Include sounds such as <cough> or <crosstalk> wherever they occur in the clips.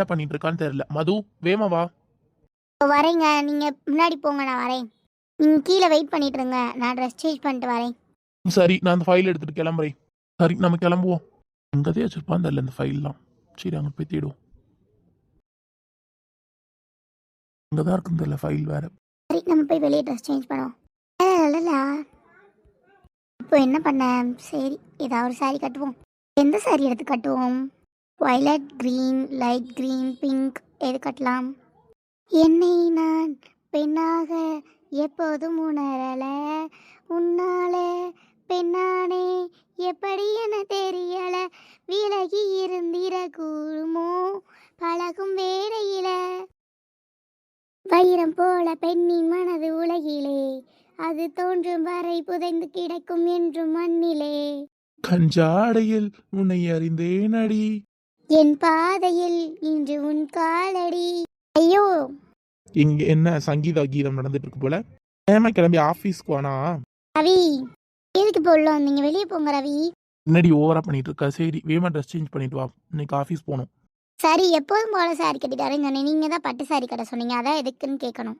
என்ன பண்ணிட்டு இருக்கான்னு தெரியல. மது வேமா வா. வரேங்க. நீங்கள் முன்னாடி போங்க நான் வரேன். நீங்கள் கீழே வெயிட் பண்ணிட்டு இருங்க நான் ட்ரெஸ் சேஞ்ச் பண்ணிட்டு வரேன். சரி நான் அந்த ஃபைல் எடுத்துட்டு கிளம்புறேன். சரி நம்ம கிளம்புவோம். அங்கதே வச்சிருப்பான் தெரியல இந்த ஃபைல்லாம் சரி அங்கே போய் தேடுவோம். தான் இருக்கும் தெரியல ஃபைல் வேற. சரி நம்ம போய் வெளியே ட்ரெஸ் சேஞ்ச் பண்ணுவோம். இப்போ என்ன பண்ண? சரி ஏதாவது ஒரு saree கட்டுவோம். எந்த saree எடுத்து கட்டுவோம்? Violet green light green pink எது கட்டலாம் என்னை நான் பெண்ணாக எப்போதும் உணரல. உன்னால பெண்ணானே எப்படி என தெரியல. விலகி இருந்திர கூறுமோ பழகும் வேலையில வைரம் போல பெண்ணின் மனது உலகிலே. அது தோன்றும் வரை புதைந்து கிடக்கும் என்றும் மண்ணிலே. கஞ்சாடையில் உன்னை அறிந்தேன் அடி என் பாதையில் இன்று உன் காலடி. ஐயோ. இங்க என்ன சங்கீத கீதம் நடந்துட்டு இருக்கு போல? ஏமா கிளம்பி ஆஃபீஸ்க்கு வானா? ரவி எதுக்கு உள்ள வந்தீங்க? வெளியே போங்க ரவி. என்னடி ஓவரா பண்ணிட்டு இருக்க சரி வேமா ட்ரெஸ் சேஞ்ச் பண்ணிட்டு வா. இன்னைக்கு ஆஃபீஸ் போகணும். சரி எப்போதும் போல சாரி கட்டிட்டாருன்னு சொன்னேன். நீங்க தான் பட்டு சாரி கட்ட சொன்னீங்க. அதான் எதுக்குன்னு கேட்கணும்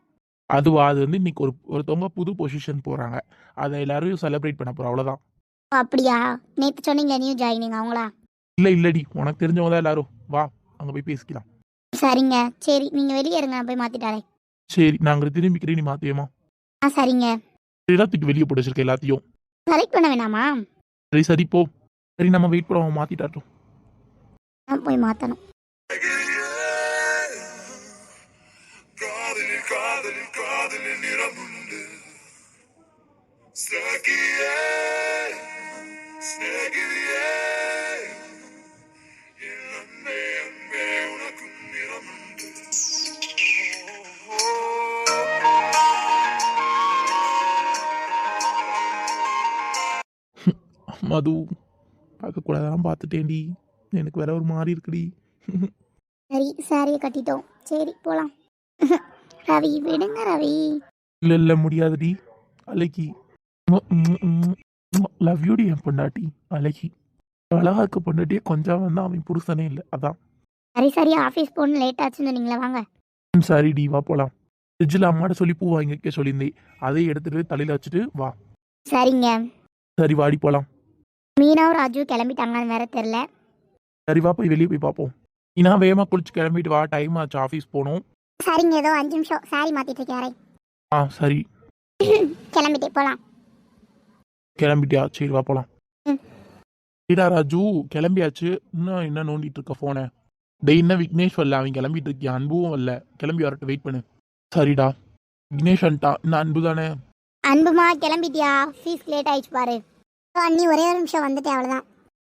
அதுவா அது வந்து இன்னைக்கு ஒரு ஒருத்தவங்க புது பொசிஷன் போறாங்க. அதை எல்லாரும் செலிப்ரேட் பண்ண போறோம். அவ்வளவுதான். அப்படியா? நேற்று சொன்னீங்க நியூ ஜாயினிங் அவங்களா? இல்ல இல்லடி. உனக்கு தெரிஞ்சவங்க தான் எல்லாரும். வா அங்க போய் பேசிக்கலாம். சரிங்க. சரி நீங்க வெளியே இருங்க நான் போய் மாத்திட்டாரேன் சரி நாங்க திரும்பிக்கிறேன் நீ மாத்தியமா ஆ சரிங்க. எல்லாத்துக்கு வெளியே போட்டு வச்சிருக்க எல்லாத்தையும். செலக்ட் பண்ண வேணாமா? சரி சரி போ. சரி நம்ம வெயிட் பண்ணுவோம் மாத்திட்டாட்டும். நான் போய் மாத்தணும். காதலில் காதலில் நிறமுண்டு ஸ்நேகியே ஸ்நேகிதியே மது. பார்க்கக்கூடாதான் பார்த்துட்டேன்டி. எனக்கு வேற ஒரு மாதிரி இருக்குடி. சரி சாரியை கட்டிட்டோம். சரி போலாம். ரவி விடுங்க ரவி. இல்ல இல்ல முடியாதுடி. அழகி. லவ் யூடி என் பொண்டாட்டி அழகி. அழகா இருக்க பொண்டாட்டியே கொஞ்சம் வந்து அவன் புருஷனே இல்லை அதான். சரி சரி ஆஃபீஸ் போகணும். லேட் ஆச்சுன்னு வாங்க. ம், சரி டி வா போலாம். ஃப்ரிட்ஜில் அம்மாட்ட சொல்லி பூ வாங்கி வைக்க சொல்லியிருந்தேன். அதை எடுத்துட்டு தலையில வச்சுட்டு வா. சரிங்க. சரி வாடி போலாம். மீனாவும் ராஜு கிளம்பிட்டாங்கன்னு வேற தெரில சரி வா போய் வெளியே போய் பார்ப்போம் நீனா வேகமா குளிச்சு கிளம்பிட்டு வா டைம் ஆச்சு ஆஃபீஸ் போகணும். சரிங்க ஏதோ அஞ்சு நிமிஷம் சாரி மாத்திட்டு இருக்கேன் ஆ சரி. <laughs> கிளம்பிட்டே போலாம். கிளம்பிட்டியா? சரி வா போலாம். ம். டா ராஜு கிளம்பியாச்சு. இன்னும் என்ன நோண்டிட்டு இருக்க போனை டேய் இன்னும் விக்னேஷ் வரல அவன் கிளம்பிட்டு இருக்கியா? அன்பும் வரல கிளம்பி வரட்டும் வெயிட் பண்ணு. சரிடா. விக்னேஷ் வந்துட்டான் இன்னும் அன்பு தானே? அன்புமா கிளம்பிட்டியா? ஃபீஸ் லேட் ஆயிடுச்சு பாரு. அண்ணி ஒரே ஒரு நிமிஷம் வந்துட்டேன் அவ்வளோதான்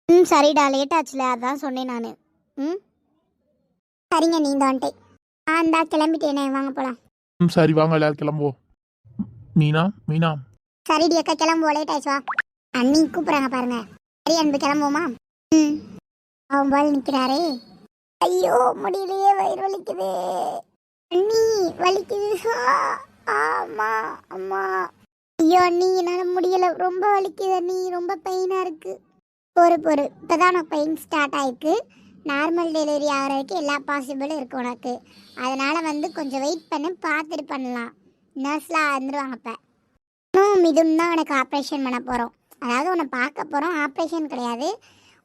ம் சரிடா லேட் ஆச்சுல அதான் சொன்னேன் நான். ம்? சரிங்க நீ இந்த வந்துட்டேன் ஆ இந்தா கிளம்பிட்டேனே வாங்க போகலாம் ம் சரி வாங்க எல்லாரும் கிளம்புவோம். மீனா மீனா? சரிடி அக்கா கிளம்புவோம் லேட் ஆயிடுச்சு வா. அண்ணி கூப்பிட்றாங்க பாருங்க. சரி அன்பு கிளம்புவோமா? ம். அவன் பால் நிற்கிறாரே ஐயோ முடியலையே வயிறு வலிக்குது. அண்ணி வலிக்குது. ஆமா அம்மா. ஐயோ அண்ணி என்னால் முடியலை. ரொம்ப வலிக்குது அண்ணி ரொம்ப பெயினாக இருக்குது பொறு பொறு. இப்போ தான் உனக்கு பெயின் ஸ்டார்ட் ஆகிருக்கு நார்மல் டெலிவரி ஆகிற வரைக்கும் எல்லா பாசிபிளும் இருக்குது உனக்கு. அதனால் வந்து கொஞ்சம் வெயிட் பண்ணி பார்த்துட்டு பண்ணலாம். நர்ஸ்லாம் வந்துடுவாங்க இப்போ இன்னும் மிதுன் தான் உனக்கு ஆப்ரேஷன் பண்ண போகிறோம் அதாவது உன்னை பார்க்க போகிறோம் ஆப்ரேஷன் கிடையாது.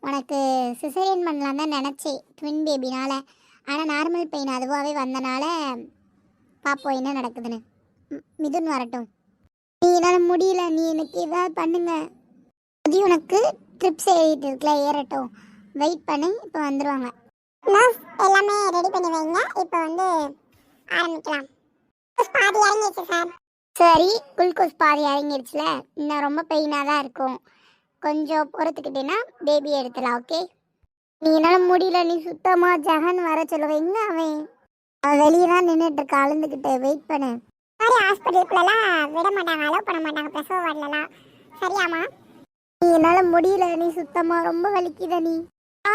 உனக்கு சிசரியன் பண்ணலாம் தான் நினச்சேன் ட்வின் பேபினால் ஆனால் நார்மல் பெயின் அதுவாகவே வந்தனால பார்ப்போம் என்ன நடக்குதுன்னு. மிதுன் வரட்டும். நீ என்னால் முடியல. நீ எனக்கு ஏதாவது பண்ணுங்க. அது உனக்கு ட்ரிப்ஸ் எழுதிட்டு இருக்குல்ல ஏறட்டும். வெயிட் பண்ணி இப்போ வந்துடுவாங்க எல்லாமே ரெடி பண்ணி வைங்க. இப்போ வந்து ஆரம்பிக்கலாம். பாதி இறங்கிடுச்சு சார் சரி குளுக்கோஸ் பாதி இறங்கிடுச்சுல. இன்னும் ரொம்ப பெயினாக தான் இருக்கும். கொஞ்சம் பொறுத்துக்கிட்டேன்னா பேபி எடுத்துலாம் ஓகே நீ என்னால் முடியல. நீ சுத்தமாக ஜெகன் வர சொல்லுவ. எங்க அவன்? அவன் வெளியே தான் நின்றுட்டு இருக்கா அழுந்துக்கிட்டு வெயிட் பண்ணு. சரி ஹாஸ்பிட்டலுக்குள்ளலாம் விட மாட்டாங்க. அலோவ் பண்ண மாட்டாங்க. பிரசவ வார்டிலலாம். சரியாம்மா? நீ என்னால் முடியல நீ சுத்தமாக ரொம்ப வலிக்குத நீ. ஆ.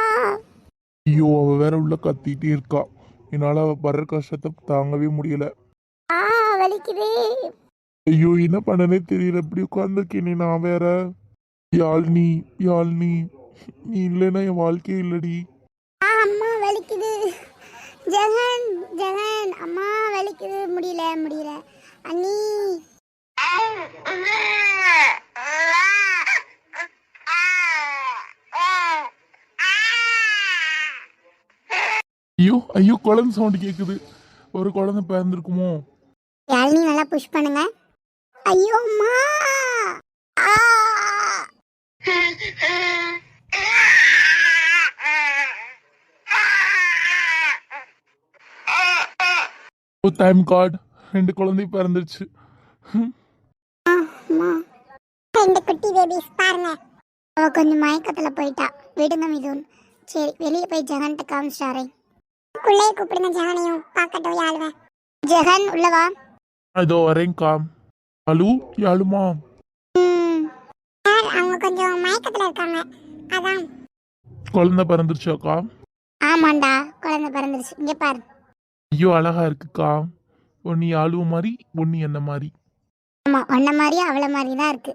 ஐயோ அவ வேற உள்ள கத்திட்டே இருக்கா. என்னால அவ படுற கஷ்டத்தை தாங்கவே முடியல. ஆ வலிக்குதே. ஐயோ என்ன பண்ணனே தெரியல. இப்படி உட்காந்துருக்கேனே நான் வேற. யாழ்னி யாழ்னி நீ இல்லைன்னா என் வாழ்க்கையே இல்லடி. ஆ அம்மா வலிக்குது. ஜெகன் ஜெகன். அம்மா வலிக்குது. முடியல முடியல. அண்ணி. ஐயோ ஐயோ குழந்தை சவுண்டு கேட்குது ஒரு குழந்தை பிறந்திருக்குமோ? யாழினி நல்லா புஷ் பண்ணுங்க. ஐயோ அம்மா! ஓ டைம் கார்டு ரெண்டு குழந்தை பிறந்துருச்சு. அம்மா ரெண்டு குட்டி பேபிஸ் பாருங்க. அவ கொஞ்சம் மயக்கத்துல போயிட்டா. விடுங்க மிதுன். சரி வெளியே போய் ஜெகன்கிட்ட காமிச்சிட்டாரே. உள்ளே கூப்பிடுங்க ஜெகனையும். பார்க்கட்டும் யாழுவேன் ஜெகன் உள்ளவா இதோ வரேங்க்கா அலு யாழுமா சார் அவங்க கொஞ்சம் மயக்கத்துல இருக்காங்க. அதான். குழந்தை பிறந்துருச்சாக்கா ஆமாண்டா குழந்தை பிறந்துருச்சு. இங்க பாரு. ஐயோ அழகா இருக்குக்கா. ஒன்னு யாழுவ மாதிரி ஒன்னு என்ன மாதிரி ஆமா உன்ன மாதிரி அவள மாதிரி தான் இருக்கு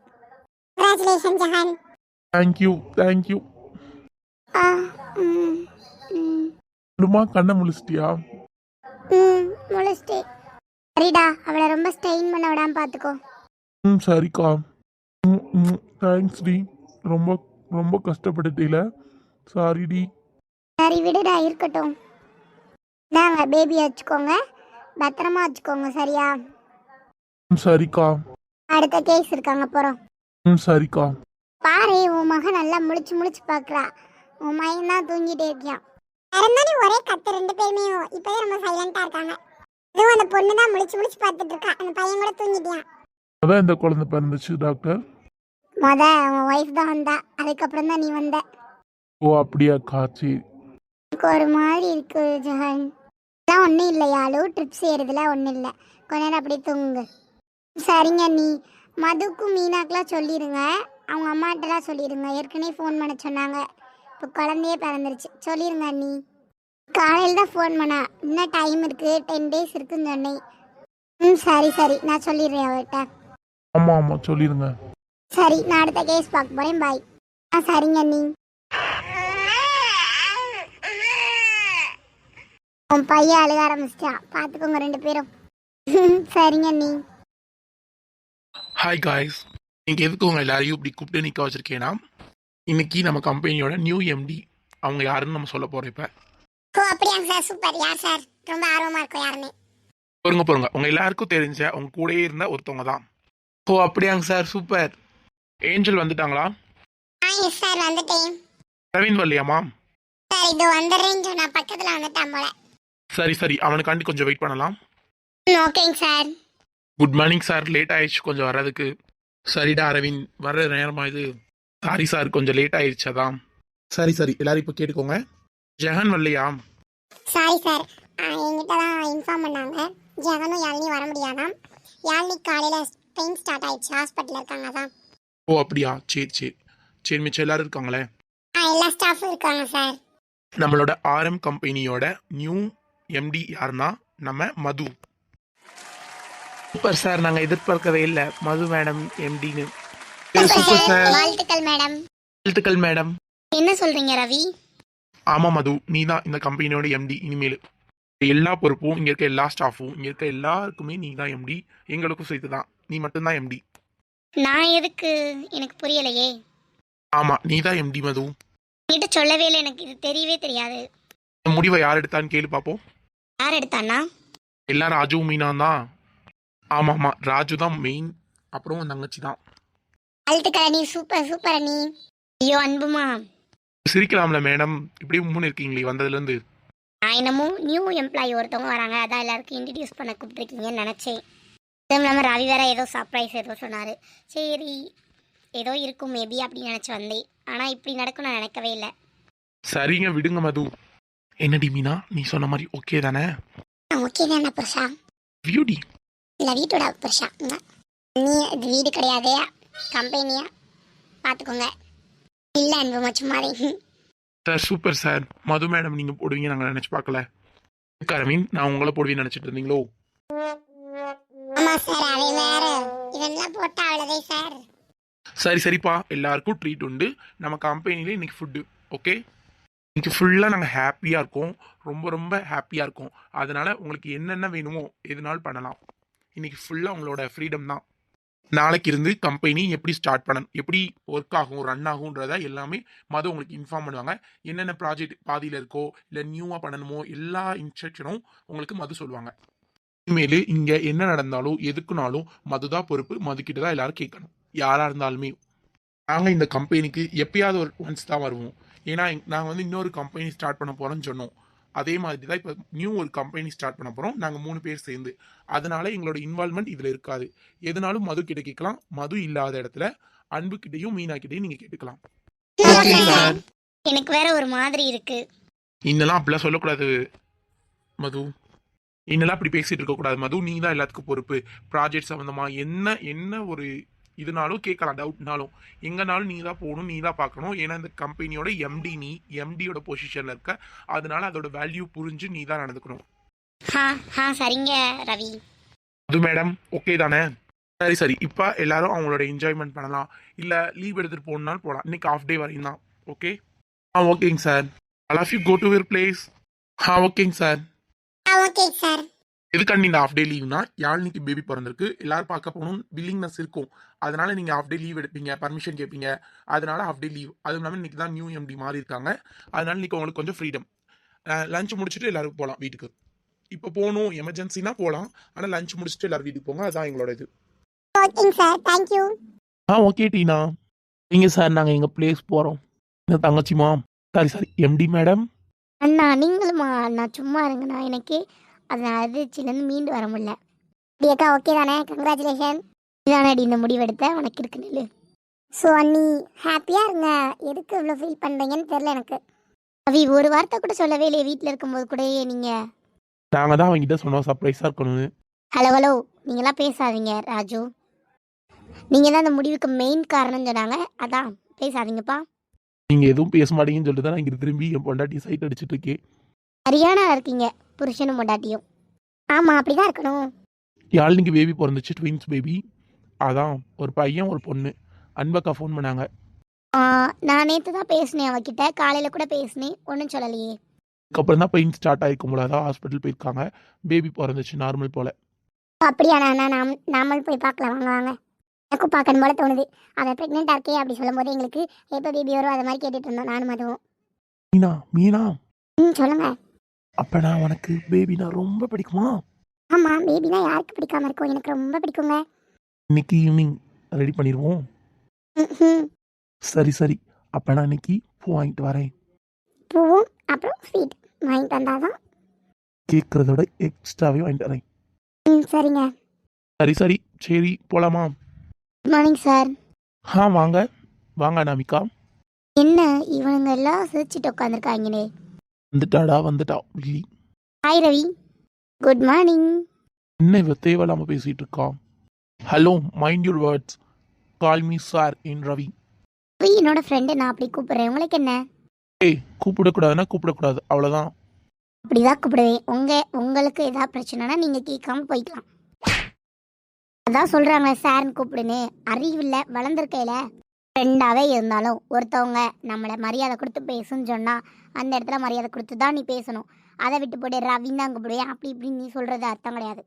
congratulation Jagan thank you thank you ஆ ம் ம். அலுமா கண்ணை முழிச்சிட்டியா? ம் முழிச்சிட்டு. சரிடா அவளை ரொம்ப ஸ்ட்ரெயின் பண்ண விடாம பார்த்துக்கோ ம் சரிக்கா. ம் தேங்க்ஸ் டி. ரொம்ப ரொம்ப கஷ்டப்பட்டுட்டீல. Sorry D. சரி விடுடா இருக்கட்டும். இந்தாங்க பேபி வச்சுக்கோங்க. பத்திரமா வச்சுக்கோங்க சரியா? ம் சரிக்கா. அடுத்த கேஸ் இருக்காங்க போகிறோம் ம் சரிக்கா. பாரு உன் மகன் நல்லா முழிச்சு முழிச்சு பார்க்குறா உன் மகன் தான் தூங்கிட்டே இருக்கியான் இருந்தாலும் ஒரே கத்து ரெண்டு பேருமே இப்போவே ரொம்ப சைலண்டாக இருக்காங்க. இதுவும் அந்த பொண்ணு தான் முழிச்சு முழிச்சு பார்த்துட்டு இருக்கா. அந்த பையன் கூட தூங்கிட்டியான். அதான் இந்த குழந்தை பிறந்துச்சு டாக்டர் மொத உன் ஒய்ஃப் தான் வந்தா. அதுக்கப்புறம் தான் நீ வந்த. ஓ அப்படியாக்கா சரி எனக்கு ஒரு மாதிரி இருக்கு ஜெகன். இதெல்லாம் ஒன்றும் இல்லை யாழு ட்ரிப்ஸ் ஏறுதுல ஒன்றும் இல்லை. கொஞ்ச நேரம் அப்படியே தூங்குங்க. சரிங்க நீ மதுக்கும் மீனாக்கெலாம் சொல்லிடுங்க அவங்க அம்மாட்டெல்லாம் சொல்லிடுங்க ஏற்கனவே ஃபோன் பண்ண சொன்னாங்க. இப்போ குழந்தையே பிறந்துருச்சு. சொல்லிடுங்க நீ காலையில் தான் ஃபோன் பண்ணா. இன்னும் டைம் இருக்குது டென் டேஸ் இருக்குன்னு சொன்னேன். ம் சரி சரி. நான் சொல்லிடுறேன் அவர்கிட்ட. ஆமா ஆமா. சொல்லிடுங்க. சரி நான் அடுத்த கேஸ் பார்க்க போகிறேன் பாய் ஆ சரிங்க நீ உன் பையன் அழுக ஆரம்பிச்சிட்டான் பார்த்துக்கோங்க ரெண்டு பேரும். <laughs> சரிங்க நீ. ஹாய் காய்ஸ் இன்னைக்கு எதுக்கு உங்க எல்லாரையும் இப்படி கூப்பிட்டு நிற்க வச்சிருக்கேன்னா இன்னைக்கு நம்ம கம்பெனியோட நியூ எம்டி அவங்க யாருன்னு நம்ம சொல்ல போறோம் இப்போ. ஓ அப்படியாங்க சார் சூப்பர் யார் சார் ரொம்ப ஆர்வமாக இருக்கும் யாருன்னு. பொறுங்க பொறுங்க. உங்க எல்லாருக்கும் தெரிஞ்ச உங்க கூடயே இருந்த ஒருத்தவங்க தான். ஓ அப்படியாங்க சார் சூப்பர் ஏஞ்சல் வந்துட்டாங்களா? ஆ எஸ் சார் வந்துட்டேன். ரவீன் வரலையாமா சார் இது வந்துடுறேன்னு சொன்னா பக்கத்தில் வந்துட்டான் போல. சரி சரி. அவனுக்காண்டி கொஞ்சம் வெயிட் பண்ணலாம். ஓகேங்க sir. Good morning sir late ஆயிடுச்சு கொஞ்சம் வர்றதுக்கு. சரிடா அரவிந்த். வர்ற நேரமா இது சாரி சார் கொஞ்சம் லேட் ஆயிடுச்சு அதான். சரி சரி. எல்லாரும் இப்போ கேட்டுக்கோங்க. ஜெகன் வரலையா? சாரி சார் என்கிட்ட தான் இன்ஃபார்ம் பண்ணாங்க. ஜெகனும் யாழினி வர முடியாதாம். யாழினி காலையில் ட்ரெயின் ஸ்டார்ட் ஆயிடுச்சு. ஹாஸ்பிட்டலில் இருக்காங்க தான் ஓ அப்படியா? சரி சரி. சரி மிச்சம் எல்லாரும் இருக்காங்களே? ஆ எல்லா ஸ்டாஃபும் இருக்காங்க சார் நம்மளோட ஆர்எம் கம்பெனியோட நியூ எம்டி யாருன்னா நம்ம மது. சூப்பர் சார் நாங்கள் எதிர்பார்க்கவே இல்லை. மது மேடம் எம்டின்னு சூப்பர் சார் வாழ்த்துக்கள் மேடம் வாழ்த்துக்கள் மேடம் என்ன சொல்றீங்க ரவி? ஆமாம் மது. நீ தான் இந்த கம்பெனியோட எம்டி இனிமேல். எல்லா பொறுப்பும் இங்கே இருக்க எல்லா ஸ்டாஃபும் இங்கே இருக்க எல்லாருக்குமே நீ தான் எம்டி எங்களுக்கும் சேர்த்து தான் நீ மட்டும்தான் எம்டி நான் எதுக்கு? எனக்கு புரியலையே. ஆமாம் நீ தான் எம்டி மது. கிட்ட சொல்லவே இல்லை எனக்கு இது தெரியவே தெரியாது. முடிவை யார் எடுத்தான்னு கேளு பார்ப்போம் யார் எடுத்தானா எல்லாம் ராஜு மீனா தான். ஆமாம் ஆமாம் ராஜு தான் மெயின் அப்புறம் உன் தங்கச்சி தான். வாழ்த்துக்கள் நீ சூப்பர் சூப்பர் நீ. ஐயோ அன்புமா. சிரிக்கலாம்ல மேடம் இப்படி உம்முன்னு இருக்கீங்களே வந்ததுலேருந்து. நான் என்னமோ நியூ எம்ப்ளாயி ஒருத்தவங்க வராங்க அதான் எல்லாருக்கும் இன்ட்ரடியூஸ் பண்ண கூப்பிட்டுருக்கீங்கன்னு நினச்சேன். அதுவும் இல்லாமல் ரவி வேற ஏதோ சர்ப்ரைஸ் ஏதோ சொன்னார். சரி ஏதோ இருக்கும் மேபி அப்படின்னு நினச்சி வந்தேன். ஆனால் இப்படி நடக்கும் நான் நினைக்கவே இல்லை. சரிங்க விடுங்க மது. என்னடி மீனா? நீ சொன்ன மாதிரி ஓகே தானே? ஓகே தானே புருஷா. வியூடி. இல்லை வீட்டோட புருஷா. நீ இது வீடு கிடையாது. கம்பெனியா பார்த்துக்கோங்க இல்லை அன்புமா சும்மாதே ம். Sir super sir Madhu madam நீங்கள் போடுவீங்க நாங்கள் நினச்சி பார்க்கல. அரவிந்த் நான் உங்களை போடுவீங்கன்னு நினச்சிட்டு இருந்தீங்களோ? ஆமா சார் அது வேற. இதெல்லாம் போட்டா அவ்வளோதே சார் சரி சரிப்பா. எல்லாருக்கும் ட்ரீட் உண்டு. நம்ம கம்பெனிலே இன்னைக்கு ஃபுட்டு ஓகே இன்றைக்கி ஃபுல்லாக நாங்கள் ஹாப்பியாக இருக்கோம். ரொம்ப ரொம்ப ஹாப்பியாக இருக்கோம். அதனால் உங்களுக்கு என்னென்ன வேணுமோ எதுனாலும் பண்ணலாம். இன்னைக்கு ஃபுல்லாக உங்களோட ஃப்ரீடம் தான். நாளைக்கு இருந்து கம்பெனி எப்படி ஸ்டார்ட் பண்ணணும் எப்படி ஒர்க் ஆகும் ரன் ஆகுன்றத எல்லாமே மது உங்களுக்கு இன்ஃபார்ம் பண்ணுவாங்க. என்னென்ன ப்ராஜெக்ட் பாதியில் இருக்கோ இல்லை நியூவாக பண்ணணுமோ எல்லா இன்ஸ்ட்ரக்ஷனும் உங்களுக்கு மது சொல்லுவாங்க. இனிமேல் இங்கே என்ன நடந்தாலும் எதுக்குனாலும் மதுதான் பொறுப்பு. மதுக்கிட்ட தான் எல்லாரும் கேட்கணும். யாராக இருந்தாலுமே. நாங்கள் இந்த கம்பெனிக்கு எப்பயாவது ஒரு ஒன்ஸ் தான் வருவோம். ஏன்னா நாங்கள் வந்து இன்னொரு கம்பெனி ஸ்டார்ட் பண்ண போகிறோம்னு சொன்னோம். அதே மாதிரி தான் இப்போ நியூ ஒரு கம்பெனி ஸ்டார்ட் பண்ண போகிறோம் நாங்கள் மூணு பேர் சேர்ந்து. அதனால எங்களோட இன்வால்மெண்ட் இதில் இருக்காது. எதுனாலும் மது கிட்ட கேட்கலாம். மது இல்லாத இடத்துல அன்பு கிட்டையும் மீனா கிட்டையும் நீங்கள் கேட்டுக்கலாம். எனக்கு வேற ஒரு மாதிரி இருக்கு. இன்னெல்லாம் அப்படிலாம் சொல்லக்கூடாது மது. இன்னெல்லாம் அப்படி பேசிட்டு இருக்கக்கூடாது மது. நீ தான் எல்லாத்துக்கும் பொறுப்பு. ப்ராஜெக்ட் சம்மந்தமா என்ன என்ன ஒரு இதுனாலும் கேட்கலாம் டவுட்னாலும் எங்கனாலும் நீ தான் போகணும் நீ தான் பார்க்கணும். ஏன்னா இந்த கம்பெனியோட எம்டி நீ எம்டியோட பொசிஷனில் இருக்க. அதனால அதோட வேல்யூ புரிஞ்சு நீ தான் நடந்துக்கணும் சரிங்க ரவி. அது மேடம் ஓகே தானே? சரி சரி. இப்போ எல்லாரும் அவங்களோட என்ஜாய்மெண்ட் பண்ணலாம். இல்லை லீவ் எடுத்துகிட்டு போகணுன்னாலும் போகலாம். இன்னைக்கு ஆஃப் டே வரையும் தான். ஓகே ஆ ஓகேங்க sir I love you go to your place ஆ ஓகேங்க சார் ஓகே சார் எதுக்காண்டி இந்த ஆஃப் டே லீவ்னா யாழ்னிக்கு பேபி பிறந்திருக்கு எல்லாரும் பார்க்க போகணும் வில்லிங்னஸ் இருக்கும். அதனால நீங்கள் ஆஃப் டே லீவ் எடுப்பீங்க பர்மிஷன் கேட்பீங்க அதனால ஆஃப் டே லீவ் அதுவும் இல்லாமல் இன்னைக்கு தான் நியூ எம்டி மாறி இருக்காங்க. அதனால இன்னைக்கு உங்களுக்கு கொஞ்சம் ஃப்ரீடம் லஞ்ச் முடிச்சுட்டு எல்லாரும் போகலாம் வீட்டுக்கு. இப்போ போகணும் எமர்ஜென்சினா போகலாம் ஆனால் லஞ்ச் முடிச்சுட்டு எல்லாரும் வீட்டுக்கு போங்க. அதுதான் எங்களோட இது. ஆ ஓகே டீனா. நீங்க சார் நாங்கள் எங்கள் பிளேஸ் போகிறோம் தங்கச்சிமா sorry sorry. M D madam அண்ணா நீங்களுமா அண்ணா சும்மா இருங்கண்ணா. எனக்கு அது அதிர்ச்சியிலேருந்து மீண்டு வர முடியல. அக்கா ஓகே தானே? கங்க்ராச்சுலேஷன் இதானடி இந்த முடிவெடுத்த? உனக்கு இருக்கு நில்லு. ஸோ அண்ணி ஹாப்பியாக இருங்க. எதுக்கு இவ்வளோ ஃபீல் பண்ணுறீங்கன்னு தெரில எனக்கு. அவி ஒரு வார்த்தை கூட சொல்லவே இல்லையே வீட்டில் இருக்கும்போது கூட நீங்கள் நாங்கள் தான் அவங்ககிட்ட சொன்னோம் சர்ப்ரைஸாக இருக்கணும்னு. ஹலோ ஹலோ நீங்களாம் பேசாதீங்க ராஜு. நீங்கள் தான் இந்த முடிவுக்கு மெயின் காரணம் சொன்னாங்க. அதான் பேசாதீங்கப்பா. நீங்கள் எதுவும் பேச மாட்டீங்கன்னு சொல்லிட்டு தான் நான் இங்கே திரும்பி என் பொண்டாட்டி சைட் அடிச்சிட்டு இருக்கேன். சரியான இருக்கீங்க புருஷனும் பொண்டாட்டியும். ஆமாம் அப்படி தான் இருக்கணும். யாழ்னிக்கு பேபி பிறந்துச்சு ட்வின்ஸ் பேபி அதான் ஒரு பையன் ஒரு பொண்ணு. அன்பக்கா ஃபோன் பண்ணாங்க. ஆ, நான் நேற்று தான் பேசினேன் அவகிட்ட. காலையில் கூட பேசினேன். ஒன்றும் சொல்லலையே. அதுக்கப்புறம் தான் பெயின் ஸ்டார்ட் ஆகிருக்கும் போல அதான் ஹாஸ்பிட்டல் போயிருக்காங்க. பேபி பிறந்துச்சு நார்மல் போல. அப்படியா நான் நாம் நாமல் போய் பார்க்கலாம். வாங்க வாங்க. எனக்கும் பார்க்கணும் போல தோணுது. அதை ப்ரெக்னெண்ட்டாக இருக்கே அப்படி சொல்லும்போது எங்களுக்கு எப்போ பேபி வரும் அது மாதிரி கேட்டுட்டு இருந்தோம். நானும் அதுவும். மீனா மீனா. ம் சொல்லுங்க. அப்போ நான் உனக்கு பேபினா ரொம்ப பிடிக்குமா? ஆமாம் பேபினா யாருக்கு பிடிக்காம இருக்கும் எனக்கு ரொம்ப பிடிக்குங்க. இன்னைக்கு ஈவினிங் ரெடி பண்ணிடுவோம். சரி சரி. அப்போ நான் இன்னைக்கு பூ வாங்கிட்டு வரேன். பூவும் அப்புறம் ஸ்வீட் வாங்கி தந்தாதான் கேட்குறதோட எக்ஸ்ட்ராவே வாங்கிட்டு வரேன். சரிங்க. சரி சரி. சரி போலாமா? குட் மார்னிங் சார் ஆ வாங்க. வாங்க அனாமிகா. என்ன? இவனுங்க எல்லாம் சிரிச்சிட்டு உட்காந்துருக்காங்களே வந்துட்டாடா வந்துட்டா. வில்லி ஹாய் ரவி குட் மார்னிங் என்ன இவ தேவையில்லாம பேசிட்டு இருக்கா hello mind your words call me sir in Ravi Ravi என்னோட ஃப்ரெண்டு நான் அப்படி கூப்பிடுறேன். உங்களுக்கு என்ன? ஏய் கூப்பிடக்கூடாதுன்னா கூப்பிடக்கூடாது. அவ்வளோதான் அப்படிதான் கூப்பிடுவேன். உங்க உங்களுக்கு ஏதாவது பிரச்சனைனா நீங்க கேட்காம போய்க்கலாம். அதான் சொல்றாங்க சார்னு கூப்பிடுன்னு. அறிவில்ல வளர்ந்துருக்கையில. ஃப்ரெண்டாவே இருந்தாலும் ஒருத்தவங்க நம்மளை மரியாதை கொடுத்து பேசுன்னு சொன்னா அந்த இடத்துல மரியாதை கொடுத்து தான் நீ பேசணும். அதை விட்டு போட்டு ரவின்னு தான் கூப்பிடுவேன் அப்படி இப்படின்னு நீ சொல்றது அர்த்தம் கிடையாது.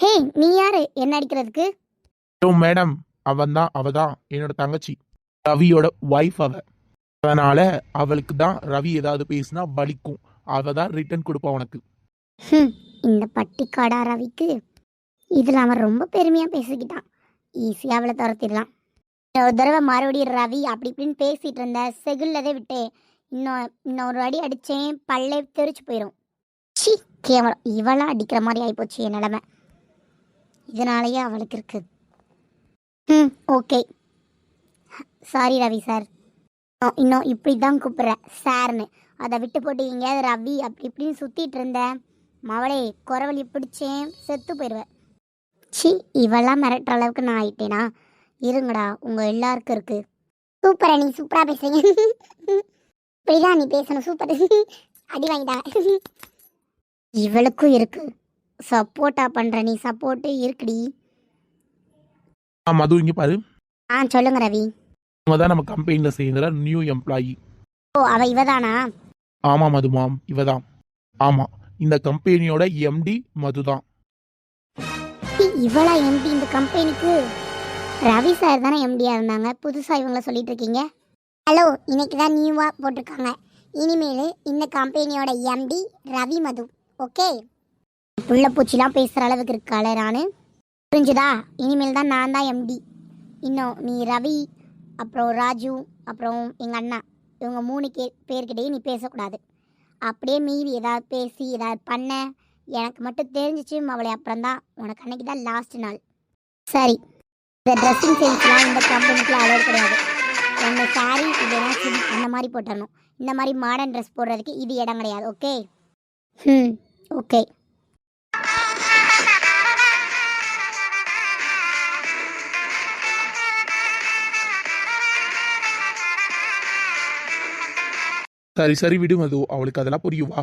ஹே நீ யாரு? என்ன அடிக்கிறதுக்கு? மேடம். அவன் தான் அவ தான். என்னோட தங்கச்சி. ரவியோட ஒய்ஃப் அவ. அதனால அவளுக்கு தான் ரவி ஏதாவது பேசினா வலிக்கும். அவ தான் ரிட்டர்ன் கொடுப்பா உனக்கு. ஹம், இந்த பட்டிக்காடா ரவிக்கு. இதில் அவன் ரொம்ப பெருமையாக பேசிக்கிட்டான். ஈஸியாக அவளை துரத்திடலாம். ஒரு தடவை மறுபடியும் ரவி அப்படி இப்படின்னு பேசிட்டு இருந்த செகுல்லதே விட்டேன் இன்னும் இன்னொரு அடி அடித்தேன் பல்லே தெரிச்சு போயிடும் சி கேவலம். இவளாம் அடிக்கிற மாதிரி ஆகிப்போச்சு என் நிலமை. இதனாலேயே அவளுக்கு இருக்கு. ம் ஓகே. சாரி ரவி சார் இன்னும் இப்படி தான் கூப்பிட்றேன். சார்னு அதை விட்டு போட்டு எங்கேயாவது ரவி அப்படி இப்படின்னு சுற்றிட்டு இருந்தேன் மவளே குறவழி பிடிச்சேன் செத்து போயிடுவேன் சி இவெல்லாம் மிரட்டுற அளவுக்கு நான் ஆயிட்டேனா? இருங்கடா உங்கள் எல்லாருக்கும் இருக்குது சூப்பரா நீ சூப்பராக பேசுறீங்க. <laughs> இப்படிதான் நீ பேசணும். சூப்பர் <laughs> அடி வாங்கிட்டா <laughs> இவளுக்கும் இருக்கு. சப்போர்ட்டா பண்ற நீ சப்போர்ட்டு இருக்குடி. ஆ மது இங்கே பாரு. ஆ சொல்லுங்க ரவி. இவங்க தான் நம்ம கம்பெனியில் செய்கிற நியூ எம்ப்ளாயி ஓ அவ இவதானா? ஆமாம் மதுமாம் இவ தான் ஆமாம் இந்த கம்பெனியோட எம்டி மது தான். இவ்வளோ எம்டி இந்த கம்பெனிக்கு ரவி சார் தானே எம்டியாக இருந்தாங்க. புதுசாக இவங்கள சொல்லிட்டு இருக்கீங்க. ஹலோ இன்னைக்கு தான் நியூவாக போட்டிருக்காங்க. இனிமேல் இந்த கம்பெனியோட எம்டி ரவி மது. ஓகே புள்ள பூச்சிலாம் பேசுகிற அளவுக்கு இருக்காளே நான் புரிஞ்சுதா? இனிமேல் தான் நான் தான் எம்டி இன்னும் நீ ரவி அப்புறம் ராஜு அப்புறம் எங்கள் அண்ணா. இவங்க மூணு கே பேர்கிட்டயும் நீ பேசக்கூடாது. அப்படியே மீறி ஏதாவது பேசி ஏதாவது பண்ண. எனக்கு மட்டும் தெரிஞ்சிச்சு அவளை அப்புறம் தான். உனக்கு அன்னைக்கு தான் லாஸ்ட் நாள். சரி. இந்த ட்ரெஸ்ஸிங் சென்ஸ்லாம் இந்த கம்பெனிக்குள்ள அலோட் கிடையாது. ஒன்று சாரி இல்லைன்னா சுடி அந்த மாதிரி போட்டுடணும் இந்த மாதிரி மாடர்ன் ட்ரெஸ் போடுறதுக்கு இது இடம் கிடையாது ஓகே ம் ஓகே சரி சரி விடு மது. அவளுக்கு அதெல்லாம் புரியும் வா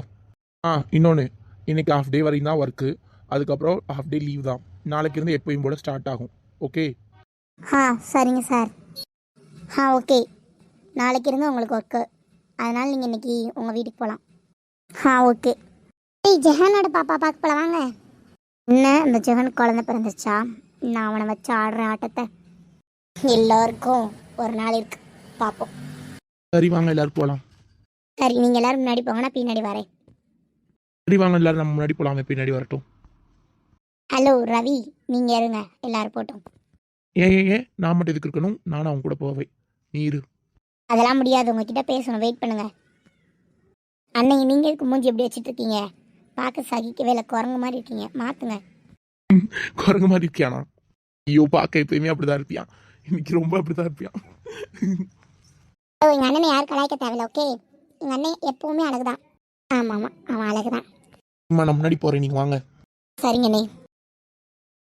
ஆ இன்னொன்று இன்னைக்கு ஹாஃப் டே வரையும் தான் ஒர்க்கு அதுக்கப்புறம் ஹாஃப் டே லீவ் தான். நாளைக்கு இருந்து எப்பயும் போல ஸ்டார்ட் ஆகும். ஓகே ஆ சரிங்க சார் ஆ ஓகே. நாளைக்கு இருந்து உங்களுக்கு ஒர்க்கு அதனால் நீங்கள் இன்னைக்கு உங்கள் வீட்டுக்கு போகலாம் ஆ ஓகே. ஏய் ஜெஹனோட பாப்பா பார்க்க போல வாங்க. என்ன இந்த ஜெகன் குழந்தை பிறந்துச்சா நான் அவனை வச்சு ஆடுற ஆட்டத்தை. எல்லோருக்கும் ஒரு நாள் இருக்கு. பார்ப்போம் சரி வாங்க எல்லாரும் போகலாம் சரி நீங்கள் எல்லாரும் முன்னாடி போங்க நான் பின்னாடி வரேன். சரி வாங்க எல்லாரும் நம்ம முன்னாடி போகலாம் பின்னாடி வரட்டும். ஹலோ ரவி நீங்கள் இருங்க எல்லாரும் போட்டோம் ஏன் ஏன் ஏன்? நான் மட்டும் எதுக்கு இருக்கணும்? நானும் அவன் கூட போவேன். நீ இரு. அதெல்லாம் முடியாது உங்ககிட்ட பேசணும். வெயிட் பண்ணுங்க. அன்னைக்கு நீங்கள் இதுக்கு மூஞ்சி எப்படி வச்சிட்டு இருக்கீங்க? பார்க்க சகிக்கவே இல்லை. குரங்கு மாதிரி இருக்கீங்க. மாற்றுங்க குரங்கு மாதிரி இருக்கியானா ஐயோ பார்க்க எப்பயுமே அப்படிதான் இருப்பியான் இன்னைக்கு ரொம்ப அப்படிதான் இருப்பியான் ஓ எங்கள் அண்ணனை யாரும் கலாய்க்க தேவையில்ல ஓகே எங்கள் அண்ணன் எப்பவுமே அழகு தான் ஆமாம் ஆமாம் அவன் அழகு தான் அம்மா நான் முன்னாடி போகிறேன் நீங்கள் வாங்க. சரிங்கண்ணே